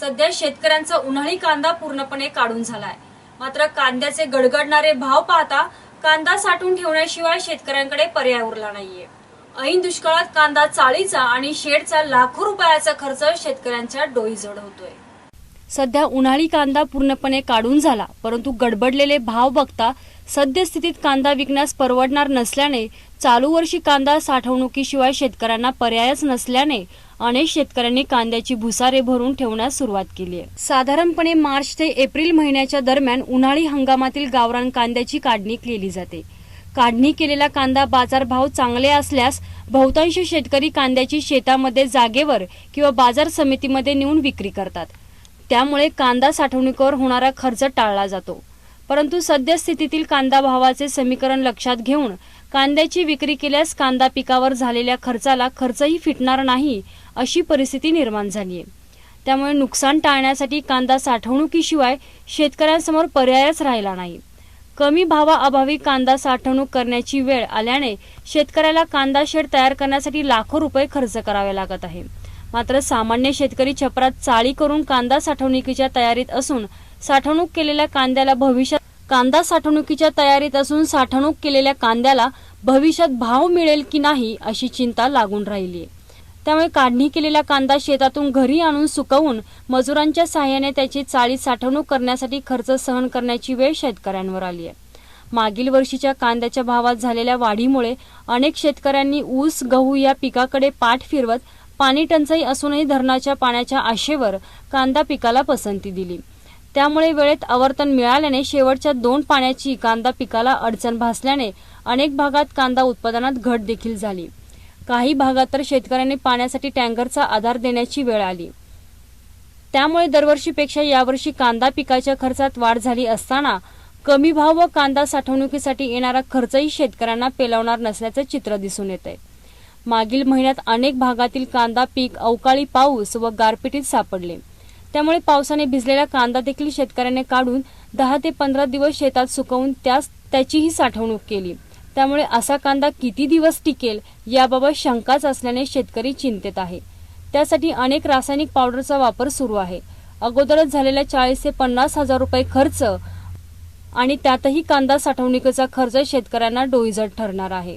सध्या शेतकऱ्यांचा उन्हाळी कांदा पूर्णपणे काढून झालाय. मात्र कांद्याचे गडगडणारे भाव पाहता कांदा साठवून ठेवण्याशिवाय शेतकऱ्यांकडे पर्याय उरला नाहीये. ऐन दुष्काळात कांदा चाळीचा आणि शेडचा लाखो रुपयाचा खर्च शेतकऱ्यांच्या डोईजड होतोय. सध्या उन्हाळी कांदा पूर्णपणे काढून झाला परंतु गडबडलेले भाव बघता सद्यस्थितीत कांदा विकण्यास परवडणार नसल्याने चालू वर्षी कांदा साठवणुकीशिवाय शेतकऱ्यांना पर्यायच नसल्याने अनेक शेतकऱ्यांनी कांद्याची भुसारे भरून ठेवण्यास सुरुवात केली आहे. साधारणपणे मार्च ते एप्रिल महिन्याच्या दरम्यान उन्हाळी हंगामातील गावरान कांद्याची काढणी केली जाते. काढणी केलेला कांदा बाजारभाव चांगले असल्यास बहुतांश शेतकरी कांद्याची शेतामध्ये जागेवर किंवा बाजार समितीमध्ये नेऊन विक्री करतात. त्यामुळे कांदा साठवणुकीवर होणारा खर्च टाळला जातो. परंतु सद्यस्थितीतील कांदा भावाचे समीकरण लक्षात घेऊन कांद्याची विक्री केल्यास कांदा पिकावर झालेल्या खर्चाला खर्चही फिटणार नाही अशी परिस्थिती निर्माण झाली आहे त्यामुळे नुकसान टाळण्यासाठी कांदा साठवणुकीशिवाय शेतकऱ्यांसमोर पर्यायच राहिला नाही. कमी भावाअभावी कांदा साठवणूक करण्याची वेळ आल्याने शेतकऱ्याला कांदा शेड तयार करण्यासाठी लाखो रुपये खर्च करावे लागत आहे. मात्र सामान्य शेतकरी छपरात चाळी करून कांदा साठवणुकीच्या तयारीत असून साठवणूक केलेल्या कांद्याला भविष्यात कांदा साठवणुकीच्या तयारीत असून साठवणूक केलेल्या कांद्याला भविष्यात भाव मिळेल की नाही अशी चिंता लागून राहिली. आहे त्यामुळे काढणी केलेला कांदा शेतातून घरी आणून सुकवून मजुरांच्या सहाय्याने त्याची चाळी साठवणूक करण्यासाठी खर्च सहन करण्याची वेळ शेतकऱ्यांवर आली आहे मागील वर्षीच्या कांद्याच्या भावात झालेल्या वाढीमुळे अनेक शेतकऱ्यांनी ऊस गहू या पिकाकडे पाठ फिरवत पाणी टंचाई असूनही धरणाच्या पाण्याच्या आशेवर कांदा पिकाला पसंती दिली. त्यामुळे वेळेत आवर्तन मिळाल्याने शेवटच्या दोन पाण्याची कांदा पिकाला अडचण भासल्याने अनेक भागात कांदा उत्पादनात घट देखील झाली. काही भागात तर शेतकऱ्यांनी पाण्यासाठी टँकरचा आधार देण्याची वेळ आली. त्यामुळे दरवर्षीपेक्षा यावर्षी कांदा पिकाच्या खर्चात वाढ झाली असताना कमी भाव व कांदा साठवणुकीसाठी येणारा खर्चही शेतकऱ्यांना पेलवणार नसल्याचं चित्र दिसून येत आहे मागील महिन्यात अनेक भागातील कांदा पीक अवकाळी पाऊस व गारपिटीत सापडले. त्यामुळे पावसाने भिजलेला कांदा देखील शेतकऱ्याने काढून दहा ते पंधरा दिवस शेतात सुकवून त्यास त्याचीही साठवणूक केली. त्यामुळे असा कांदा किती दिवस टिकेल याबाबत शंकाच असल्याने शेतकरी चिंतेत आहे. त्यासाठी अनेक रासायनिक पावडरचा वापर सुरू आहे. अगोदरच झालेल्या चाळीस ते पन्नास हजार रुपये खर्च आणि त्यातही कांदा साठवणुकीचा खर्च शेतकऱ्यांना डोईजड ठरणार आहे.